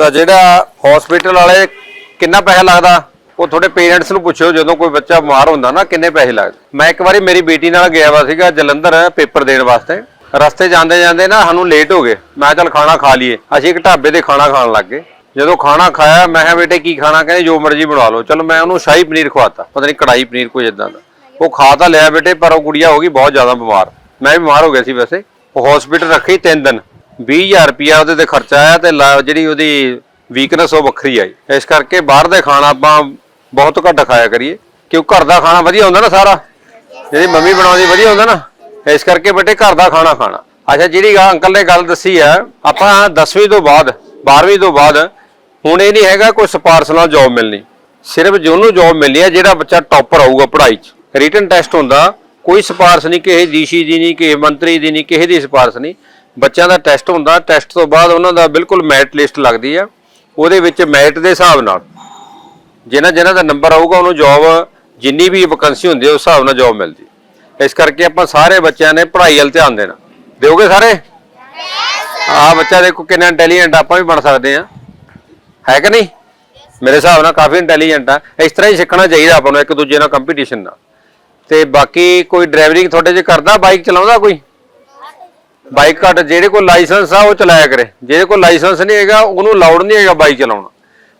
ਤਾਂ ਜਿਹੜਾ ਹਸਪੀਟਲ ਵਾਲੇ ਕਿੰਨਾ ਪੈਸਾ ਲੱਗਦਾ, ਉਹ ਤੁਹਾਡੇ ਪੇਰੈਂਟਸ ਨੂੰ ਪੁੱਛਿਓ, ਜਦੋਂ ਕੋਈ ਬੱਚਾ ਬਿਮਾਰ ਹੁੰਦਾ ਨਾ, ਕਿੰਨੇ ਪੈਸੇ ਲੱਗਦੇ। ਮੈਂ ਇੱਕ ਵਾਰੀ ਮੇਰੀ ਬੇਟੀ ਨਾਲ ਗਿਆ ਵਾ ਸੀਗਾ, ਜਲੰਧਰ ਪੇਪਰ ਦੇਣ ਵਾਸਤੇ। ਰਸਤੇ ਜਾਂਦੇ ਜਾਂਦੇ ਨਾ ਸਾਨੂੰ ਲੇਟ ਹੋ ਗਏ। ਮੈਂ ਚੱਲ ਖਾਣਾ ਖਾ ਲਈਏ। ਅਸੀਂ ਇੱਕ ਢਾਬੇ ਤੇ ਖਾਣਾ ਖਾਣ ਲੱਗ ਗਏ। ਜਦੋਂ ਖਾਣਾ ਖਾਇਆ, ਮੈਂ ਕਿਹਾ, ਬੇਟੇ, ਕੀ ਖਾਣਾ? ਕਹਿੰਦੇ, ਜੋ ਮਰਜ਼ੀ ਬਣਾ ਲਓ। ਚਲੋ ਮੈਂ ਉਹਨੂੰ ਸ਼ਾਹੀ ਪਨੀਰ ਖਵਾਤਾ। ਪਤਾ ਨਹੀਂ ਕੜਾਈ ਪਨੀਰ ਕੋਈ ਇਦਾਂ ਦਾ। ਉਹ ਖਾ ਤਾਂ ਲਿਆ ਬੇਟੇ, ਪਰ ਉਹ ਗੁੜੀਆ ਹੋ ਗਈ, ਬਹੁਤ ਜ਼ਿਆਦਾ ਬਿਮਾਰ। ਮੈਂ ਵੀ ਬਿਮਾਰ ਹੋ ਗਿਆ ਸੀ ਵੈਸੇ। ਉਹ ਹਸਪੀਟਲ ਰੱਖੀ 3 ਦਿਨ। 20000 ਰੁਪਿਆ ਉਹਦੇ ਤੇ ਖਰਚਾ ਆਇਆ ਤੇ ਲਾ- ਜਿਹੜੀ ਉਹਦੀ ਵੀਕਨੈਸ ਉਹ ਵੱਖਰੀ ਆਈ। ਇਸ ਕਰਕੇ ਬਾਹਰ ਦਾ ਖਾਣਾ ਆਪਾਂ ਬਹੁਤ ਘੱਟ ਖਾਇਆ ਕਰੀਏ। ਕਿਉਂ ਘਰ ਦਾ ਖਾਣਾ ਵਧੀਆ ਹੁੰਦਾ ਨਾ ਸਾਰਾ? ਜਿਹੜੀ ਮੰਮੀ ਬਣਾਉਂਦੀ ਵਧੀਆ ਹੁੰਦਾ ਨਾ। ਇਸ ਕਰਕੇ ਬੇਟੇ ਘਰ ਦਾ ਖਾਣਾ ਖਾਣਾ। ਅੱਛਾ, ਜਿਹੜੀ ਗਾ ਅੰਕਲ ਨੇ ਗੱਲ ਦੱਸੀ ਆ, ਆਪਾਂ 10ਵੀਂ ਤੋਂ ਬਾਅਦ 12ਵੀਂ ਤੋਂ ਬਾਅਦ ਹੁਣ ਇਹ ਨਹੀਂ ਹੈਗਾ ਕੋਈ ਸਿਫਾਰਸ਼ ਨਾਲ ਜੌਬ ਮਿਲਣੀ। ਸਿਰਫ ਜਿਹਨੂੰ ਜੌਬ ਮਿਲਣੀ ਹੈ ਜਿਹੜਾ ਬੱਚਾ ਟੌਪਰ ਆਊਗਾ ਪੜ੍ਹਾਈ 'ਚ। ਰਿਟਨ ਟੈਸਟ ਹੁੰਦਾ, ਕੋਈ ਸਿਫਾਰਸ਼ ਨਹੀਂ, ਕਿਸੇ ਡੀਸੀ ਦੀ ਨਹੀਂ, ਕਿਸੇ ਮੰਤਰੀ ਦੀ ਨਹੀਂ, ਕਿਸੇ ਦੀ ਸਿਫਾਰਸ਼ ਨਹੀਂ। ਬੱਚਿਆਂ ਦਾ ਟੈਸਟ ਹੁੰਦਾ ਟੈਸਟ ਤੋਂ ਬਾਅਦ ਉਹਨਾਂ ਦਾ ਬਿਲਕੁਲ ਮੈਰਿਟ ਲਿਸਟ ਲੱਗਦੀ ਆ ਉਹਦੇ ਵਿੱਚ ਮੈਰਿਟ ਦੇ ਹਿਸਾਬ ਨਾਲ। ਜਿਨ੍ਹਾਂ ਜਿਨ੍ਹਾਂ ਦਾ ਨੰਬਰ ਆਊਗਾ ਉਹਨੂੰ ਜੌਬ ਜਿੰਨੀ ਵੀ ਵੈਕੈਂਸੀ ਹੁੰਦੀ ਹੈ ਉਸ ਹਿਸਾਬ ਨਾਲ ਜੌਬ ਮਿਲਦੀ। ਇਸ ਕਰਕੇ ਆਪਾਂ ਸਾਰੇ ਬੱਚਿਆਂ ਨੇ ਪੜ੍ਹਾਈ ਵੱਲ ਧਿਆਨ ਦੇਣਾ। ਦਿਓਗੇ ਸਾਰੇ? ਆਹ ਬੱਚਾ ਦੇਖੋ ਕਿੰਨਾ ਇੰਟੈਲੀਜੈਂਟ ਆਪਾਂ ਵੀ ਬਣ ਸਕਦੇ ਆ। ਹੈ ਕਿ ਨਹੀਂ? ਮੇਰੇ ਹਿਸਾਬ ਨਾਲ ਕਾਫੀ ਇੰਟੈਲੀਜੈਂਟ ਆ। ਇਸ ਤਰ੍ਹਾਂ ਹੀ ਸਿੱਖਣਾ ਚਾਹੀਦਾ ਆਪਾਂ ਨੂੰ ਇੱਕ ਦੂਜੇ ਨਾਲ ਕੰਪੀਟੀਸ਼ਨ ਨਾਲ। ਤੇ ਬਾਕੀ ਕੋਈ ਡਰਾਈਵਰਿੰਗ ਤੁਹਾਡੇ 'ਚ ਕਰਦਾ ਬਾਈਕ ਚਲਾਉਂਦਾ ਕੋਈ? ਬਾਈਕ ਘੱਟ ਜਿਹੜੇ ਕੋਲ ਲਾਇਸੈਂਸ ਆ ਉਹ ਚਲਾਇਆ ਕਰੇ। ਜਿਹਦੇ ਕੋਲ ਲਾਇਸੈਂਸ ਨਹੀਂ ਹੈਗਾ ਉਹਨੂੰ ਅਲਾਉਡ ਨਹੀਂ ਹੈਗਾ ਬਾਈਕ ਚਲਾਉਣਾ।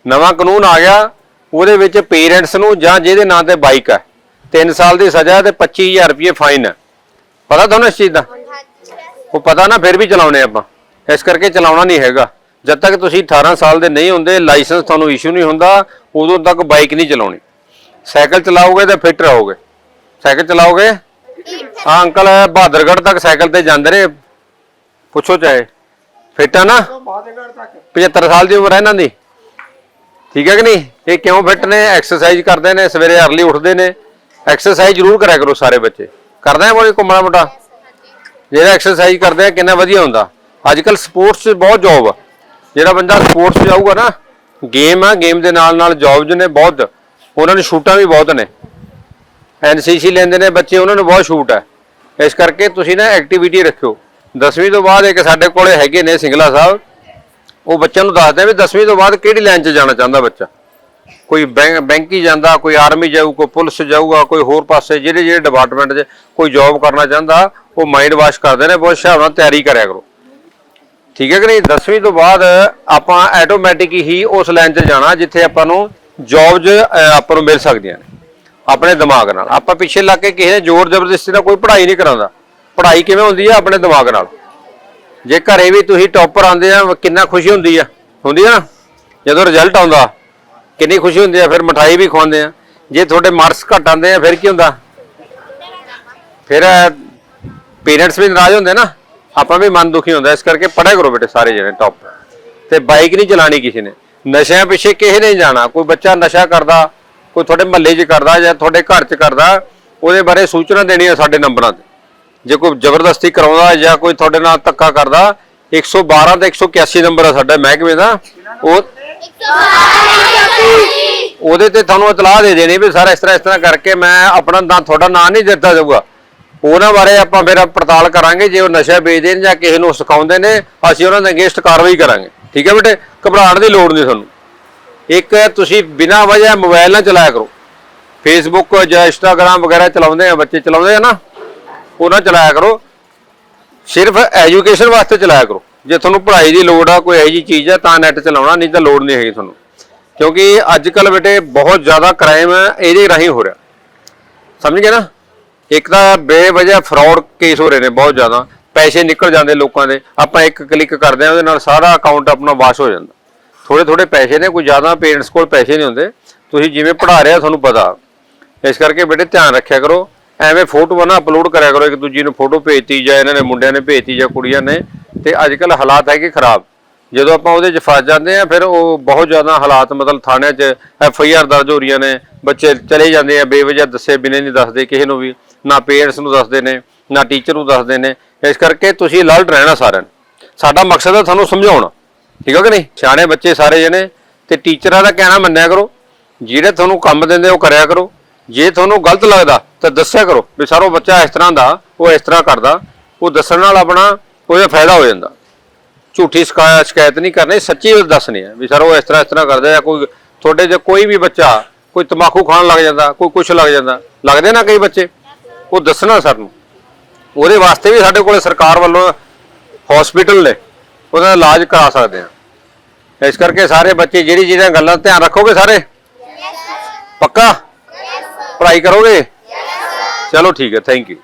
ਨਵਾਂ ਕਾਨੂੰਨ ਆ ਗਿਆ ਉਹਦੇ ਵਿੱਚ ਪੇਰੈਂਟਸ ਨੂੰ ਜਾਂ ਜਿਹਦੇ ਨਾਂ ਤੇ ਬਾਈਕ ਹੈ 3 ਸਾਲ ਦੀ ਸਜ਼ਾ ਤੇ 25000 ਰੁਪਏ ਫਾਈਨ ਹੈ ਪਤਾ ਤੁਹਾਨੂੰ ਇਸ ਚੀਜ਼ ਦਾ? ਉਹ ਪਤਾ ਨਾ ਫਿਰ ਵੀ ਚਲਾਉਣੇ ਆਪਾਂ। ਇਸ ਕਰਕੇ ਚਲਾਉਣਾ ਨਹੀਂ ਹੈਗਾ। ਜਦ ਤੱਕ ਤੁਸੀਂ 18 ਸਾਲ ਦੇ ਨਹੀਂ ਹੁੰਦੇ ਲਾਇਸੈਂਸ ਤੁਹਾਨੂੰ ਇਸ਼ੂ ਨਹੀਂ ਹੁੰਦਾ ਉਦੋਂ ਤੱਕ ਬਾਈਕ ਨਹੀਂ ਚਲਾਉਣੀ। ਸਾਈਕਲ ਚਲਾਓਗੇ ਤਾਂ ਫਿੱਟ ਰਹੋਗੇ। ਸਾਈਕਲ ਚਲਾਓਗੇ? ਹਾਂ ਅੰਕਲ ਬਹਾਦਰਗੜ੍ਹ ਤੱਕ ਸਾਈਕਲ ਤੇ ਜਾਂਦੇ ਨੇ ਪੁੱਛੋ ਚਾਹੇ। ਫਿੱਟ ਆ ਨਾ? 75 ਸਾਲ ਦੀ ਉਮਰ ਹੈ ਇਹਨਾਂ ਦੀ। ਠੀਕ ਹੈ ਕਿ ਨਹੀਂ? ਇਹ ਕਿਉਂ ਫਿੱਟ ਨੇ? ਐਕਸਰਸਾਈਜ਼ ਕਰਦੇ ਨੇ, ਸਵੇਰੇ ਅਰਲੀ ਉੱਠਦੇ ਨੇ। ਐਕਸਰਸਾਈਜ਼ ਜ਼ਰੂਰ ਕਰਿਆ ਕਰੋ ਸਾਰੇ ਬੱਚੇ। ਕਰਦੇ ਆ ਕੋਈ ਘੁੰਮਣਾ ਮੋਟਾ? ਜਿਹੜਾ ਐਕਸਰਸਾਈਜ਼ ਕਰਦੇ ਆ, ਕਿੰਨਾ ਵਧੀਆ ਹੁੰਦਾ। ਅੱਜ ਕੱਲ ਸਪੋਰਟਸ 'ਚ ਬਹੁਤ ਜੋਬ ਆ। ਜਿਹੜਾ ਬੰਦਾ ਸਪੋਰਟਸ 'ਚ ਜਾਊਗਾ ਨਾ, ਗੇਮ ਆ, ਗੇਮ ਦੇ ਨਾਲ ਨਾਲ ਜੌਬਸ ਨੇ ਬਹੁਤ। ਉਹਨਾਂ ਨੂੰ ਸ਼ੂਟਾਂ ਵੀ ਬਹੁਤ ਨੇ। ਐਨਸੀਸੀ ਲੈਂਦੇ ਨੇ ਬੱਚੇ, ਉਹਨਾਂ ਨੂੰ ਬਹੁਤ ਛੂਟ ਆ। ਇਸ ਕਰਕੇ ਤੁਸੀਂ ਨਾ ਐਕਟੀਵਿਟੀ ਰੱਖਿਓ। 10ਵੀਂ ਤੋਂ ਬਾਅਦ ਇੱਕ ਸਾਡੇ ਕੋਲੇ ਹੈਗੇ ਨੇ ਸਿੰਗਲਾ ਸਾਹਿਬ। ਉਹ ਬੱਚਿਆਂ ਨੂੰ ਦੱਸਦੇ ਆ ਵੀ 10ਵੀਂ ਤੋਂ ਬਾਅਦ ਕਿਹੜੀ ਲਾਈਨ 'ਚ ਜਾਣਾ ਚਾਹੁੰਦਾ ਬੱਚਾ? ਕੋਈ ਬੈਂ- ਬੈਂਕ ਹੀ ਜਾਂਦਾ, ਕੋਈ ਆਰਮੀ ਜਾਊ, ਕੋਈ ਪੁਲਿਸ ਜਾਊਗਾ, ਕੋਈ ਹੋਰ ਪਾਸੇ ਜਿਹੜੇ ਜਿਹੜੇ ਡਿਪਾਰਟਮੈਂਟ 'ਚ ਕੋਈ ਜੌਬ ਕਰਨਾ ਚਾਹੁੰਦਾ, ਉਹ ਮਾਈਂਡ ਵਾਸ਼ ਕਰਦੇ ਨੇ, ਬਹੁਤ ਹਿਸਾਬ ਨਾਲ ਤਿਆਰੀ ਕਰਿਆ ਕਰੋ। ਠੀਕ ਹੈ ਕਿ ਨਹੀਂ? 10ਵੀਂ ਤੋਂ ਬਾਅਦ ਆਪਾਂ ਆਟੋਮੈਟਿਕ ਹੀ ਉਸ ਲਾਈਨ 'ਚ ਜਾਣਾ ਜਿੱਥੇ ਆਪਾਂ ਨੂੰ ਜੌਬਸ ਆਪਾਂ ਨੂੰ ਮਿਲ ਸਕਦੀਆਂ ਨੇ। ਆਪਣੇ ਦਿਮਾਗ ਨਾਲ। ਆਪਾਂ ਪਿੱਛੇ ਲੱਗ ਕੇ ਕਿਸੇ ਨੇ ਜ਼ੋਰ ਜ਼ਬਰਦਸਤੀ ਨਾਲ ਕੋਈ ਪੜ੍ਹਾਈ ਨਹੀਂ ਕਰਾਉਂਦਾ। ਪੜ੍ਹਾਈ ਕਿਵੇਂ ਹੁੰਦੀ ਹੈ ਆਪਣੇ ਦਿਮਾਗ ਨਾਲ? ਜੇ ਘਰੇ ਵੀ ਤੁਸੀਂ ਟੌਪਰ ਆਉਂਦੇ ਆ, ਕਿੰਨਾ ਖੁਸ਼ੀ ਹੁੰਦੀ ਆ? ਹੁੰਦੀ ਆ ਨਾ? ਜਦੋਂ ਰਿਜ਼ਲਟ ਆਉਂਦਾ, ਕਿੰਨੀ ਖੁਸ਼ੀ ਹੁੰਦੀ ਆ, ਫਿਰ ਮਠਾਈ ਵੀ ਖਵਾਉਂਦੇ ਆ। ਜੇ ਤੁਹਾਡੇ ਮਾਰਕਸ ਘੱਟ ਆਉਂਦੇ ਆ, ਫਿਰ ਕੀ ਹੁੰਦਾ? ਫਿਰ ਪੇਰੈਂਟਸ ਵੀ ਨਾਰਾਜ਼ ਹੁੰਦੇ ਨਾ। ਆਪਾਂ ਵੀ ਮਨ ਦੁਖੀ ਹੁੰਦਾ, ਇਸ ਕਰਕੇ ਪੜ੍ਹਿਆ ਕਰੋ ਬੇਟੇ ਸਾਰੇ ਜਣੇ ਟੌਪ ਤੇ ਬਾਈਕ ਨਹੀਂ ਚਲਾਣੀ ਕਿਸੇ ਨੇ। ਨਸ਼ਿਆਂ ਪਿੱਛੇ ਕਿਸੇ ਨੇ ਜਾਣਾ। ਕੋਈ ਬੱਚਾ ਨਸ਼ਾ ਕਰਦਾ, ਕੋਈ ਤੁਹਾਡੇ ਮਹੱਲੇ 'ਚ ਕਰਦਾ ਜਾਂ ਤੁਹਾਡੇ ਘਰ 'ਚ ਕਰਦਾ, ਉਹਦੇ ਬਾਰੇ ਸੂਚਨਾ ਦੇਣੀ ਆ ਸਾਡੇ ਨੰਬਰਾਂ ਤੇ। ਜੇ ਕੋਈ ਜ਼ਬਰਦਸਤੀ ਕਰਾਉਂਦਾ ਜਾਂ ਕੋਈ ਤੁਹਾਡੇ ਨਾਲ ਧੱਕਾ ਕਰਦਾ 112 ਤੇ 181 ਨੰਬਰ ਆ ਸਾਡਾ ਮਹਿਕਮੇ ਦਾ। ਉਹ ਉਹਦੇ ਤੇ ਤੁਹਾਨੂੰ ਇਤਲਾਹ ਦੇ ਦੇਣੀ ਵੀ ਸਾਰਾ ਇਸ ਤਰ੍ਹਾਂ ਇਸ ਤਰ੍ਹਾਂ ਕਰਕੇ ਮੈਂ ਆਪਣਾ ਨਾਂ ਤੁਹਾਡਾ ਨਾਂ ਨਹੀਂ ਦਿੱਤਾ ਜਾਊਗਾ। ਉਹਨਾਂ ਬਾਰੇ ਆਪਾਂ ਫਿਰ ਪੜਤਾਲ ਕਰਾਂਗੇ, ਜੇ ਉਹ ਨਸ਼ਾ ਵੇਚਦੇ ਨੇ ਜਾਂ ਕਿਸੇ ਨੂੰ ਸਿਖਾਉਂਦੇ ਨੇ, ਅਸੀਂ ਉਹਨਾਂ ਦੇ ਅਗੇਂਸਟ ਕਾਰਵਾਈ ਕਰਾਂਗੇ। ਠੀਕ ਹੈ ਬੇਟੇ? ਘਬਰਾਉਣ ਦੀ ਲੋੜ ਨਹੀਂ ਤੁਹਾਨੂੰ। ਇੱਕ, ਤੁਸੀਂ ਬਿਨਾਂ ਵਜ੍ਹਾ ਮੋਬਾਈਲ ਨਾ ਚਲਾਇਆ ਕਰੋ। ਫੇਸਬੁੱਕ ਜਾਂ ਇੰਸਟਾਗ੍ਰam ਵਗੈਰਾ ਚਲਾਉਂਦੇ ਆ, ਬੱਚੇ ਚਲਾਉਂਦੇ ਆ ਨਾ। ਉਹ ਨਾ ਚਲਾਇਆ ਕਰੋ। ਸਿਰਫ ਐਜੂਕੇਸ਼ਨ ਵਾਸਤੇ ਚਲਾਇਆ ਕਰੋ। ਜੇ ਤੁਹਾਨੂੰ ਪੜ੍ਹਾਈ ਦੀ ਲੋੜ ਆ, ਕੋਈ ਇਹੋ ਜਿਹੀ ਚੀਜ਼ ਆ, ਤਾਂ ਨੈਟ ਚਲਾਉਣਾ, ਨਹੀਂ ਤਾਂ ਲੋੜ ਨਹੀਂ ਹੈਗੀ ਤੁਹਾਨੂੰ। ਕਿਉਂਕਿ ਅੱਜ ਕੱਲ ਬੇਟੇ ਬਹੁਤ ਜ਼ਿਆਦਾ ਕ੍ਰਾਈਮ ਇਹਦੇ ਰਾਹੀਂ ਹੋ ਰਿਹਾ। ਸਮਝ ਗਏ ਨਾ? ਇੱਕ ਤਾਂ ਬੇਵਜ੍ਹਾ ਫਰਾਡ ਕੇਸ ਹੋ ਰਹੇ ਨੇ ਬਹੁਤ ਜ਼ਿਆਦਾ। ਪੈਸੇ ਨਿਕਲ ਜਾਂਦੇ ਲੋਕਾਂ ਦੇ। ਆਪਾਂ ਇੱਕ ਕਲਿੱਕ ਕਰਦੇ ਆ ਉਹਦੇ ਨਾਲ ਸਾਰਾ ਅਕਾਊਂਟ ਆਪਣਾ ਵਾਸ਼ ਹੋ ਜਾਂਦਾ। ਥੋੜੇ ਥੋੜੇ ਪੈਸੇ ਨੇ, ਕੋਈ ਜ਼ਿਆਦਾ ਪੇਰੈਂਟਸ ਕੋਲ ਪੈਸੇ ਨਹੀਂ ਹੁੰਦੇ। ਤੁਸੀਂ ਜਿਵੇਂ ਪੜ੍ਹਾ ਰਹੇ ਆ ਤੁਹਾਨੂੰ ਪਤਾ। ਇਸ ਕਰਕੇ ਬੇਟੇ ਧਿਆਨ ਰੱਖਿਆ ਕਰੋ। ਐਵੇਂ ਫੋਟੋਆਂ ਨਾ ਅਪਲੋਡ ਕਰਿਆ ਕਰੋ, ਇੱਕ ਦੂਜੀ ਨੂੰ ਫੋਟੋ ਭੇਜਤੀ ਜਾਂ ਇਹਨਾਂ ਨੇ ਮੁੰਡਿਆਂ ਨੇ ਭੇਜਤੀ ਜਾਂ ਕੁੜੀਆਂ ਨੇ, ਤੇ ਅੱਜ ਕੱਲ ਹਾਲਾਤ ਹੈਗੇ ਖਰਾਬ। ਜਦੋਂ ਆਪਾਂ ਉਹਦੇ 'ਚ ਫਸ ਜਾਂਦੇ ਆ ਫਿਰ ਉਹ ਬਹੁਤ ਜ਼ਿਆਦਾ ਹਾਲਾਤ, ਮਤਲਬ ਥਾਣਿਆਂ 'ਚ ਐਫ ਆਈ ਆਰ ਦਰਜ ਹੋ ਰਹੀਆਂ ਨੇ, ਬੱਚੇ ਚਲੇ ਜਾਂਦੇ ਆ, ਬੇਵਜ੍ਹਾ ਦੱਸੇ ਬਿਨੇ ਨਹੀਂ ਦੱਸਦੇ ਕਿਸੇ ਨੂੰ ਵੀ, ਨਾ ਪੇਰੈਂਟਸ ਨੂੰ ਦੱਸਦੇ ਨੇ, ਨਾ ਟੀਚਰ ਨੂੰ ਦੱਸਦੇ ਨੇ। ਇਸ ਕਰਕੇ ਤੁਸੀਂ ਅਲਰਟ ਰਹਿਣਾ ਸਾਰਿਆਂ ਨੂੰ। ਸਾਡਾ ਮਕਸਦ ਹੈ ਤੁਹਾਨੂੰ ਸਮਝਾਉਣਾ। ਠੀਕ ਹੈ ਕਿ ਨਹੀਂ? ਸਿਆਣੇ ਬੱਚੇ ਸਾਰੇ ਜਣੇ, ਤੇ ਟੀਚਰਾਂ ਦਾ ਕਹਿਣਾ ਮੰਨਿਆ ਕਰੋ। ਜਿਹੜੇ ਤੁਹਾਨੂੰ ਕੰਮ ਦਿੰਦੇ ਉਹ ਕਰਿਆ ਕਰੋ। ਜੇ ਤੁਹਾਨੂੰ ਗਲਤ ਲੱਗਦਾ ਤਾਂ ਦੱਸਿਆ ਕਰੋ ਵੀ ਸਰ ਉਹ ਬੱਚਾ ਇਸ ਤਰ੍ਹਾਂ ਦਾ ਉਹ ਇਸ ਤਰ੍ਹਾਂ ਕਰਦਾ। ਉਹ ਦੱਸਣ ਨਾਲ ਆਪਣਾ ਉਹਦਾ ਫਾਇਦਾ ਹੋ ਜਾਂਦਾ। ਝੂਠੀ ਸ਼ਿਕਾ- ਸ਼ਿਕਾਇਤ ਨਹੀਂ ਕਰਨੀ ਸੱਚੀ ਦੱਸਣੀ ਹੈ ਵੀ ਸਰ ਉਹ ਇਸ ਤਰ੍ਹਾਂ ਇਸ ਤਰ੍ਹਾਂ ਕਰਦੇ ਆ ਕੋਈ ਤੁਹਾਡੇ ਜੇ ਕੋਈ ਵੀ ਬੱਚਾ ਕੋਈ ਤਮਾਕੂ ਖਾਣ ਲੱਗ ਜਾਂਦਾ ਕੋਈ ਕੁਛ ਲੱਗ ਜਾਂਦਾ ਲੱਗਦੇ ਨਾ ਕਈ ਬੱਚੇ? ਉਹ ਦੱਸਣਾ ਸਰ ਨੂੰ। ਉਹਦੇ ਵਾਸਤੇ ਵੀ ਸਾਡੇ ਕੋਲੇ ਸਰਕਾਰ ਵੱਲੋਂ ਹਸਪੀਟਲ ਨੇ ਉਹਦਾ ਇਲਾਜ ਕਰਾ ਸਕਦੇ ਆ। ਇਸ ਕਰਕੇ ਸਾਰੇ ਬੱਚੇ ਜਿਹੜੀ ਜਿਹੜੀਆਂ ਗੱਲਾਂ ਧਿਆਨ ਰੱਖੋਗੇ ਸਾਰੇ? ਪੱਕਾ? ਪੜ੍ਹਾਈ ਕਰੋਗੇ? ਚਲੋ ਠੀਕ ਹੈ ਥੈਂਕ ਯੂ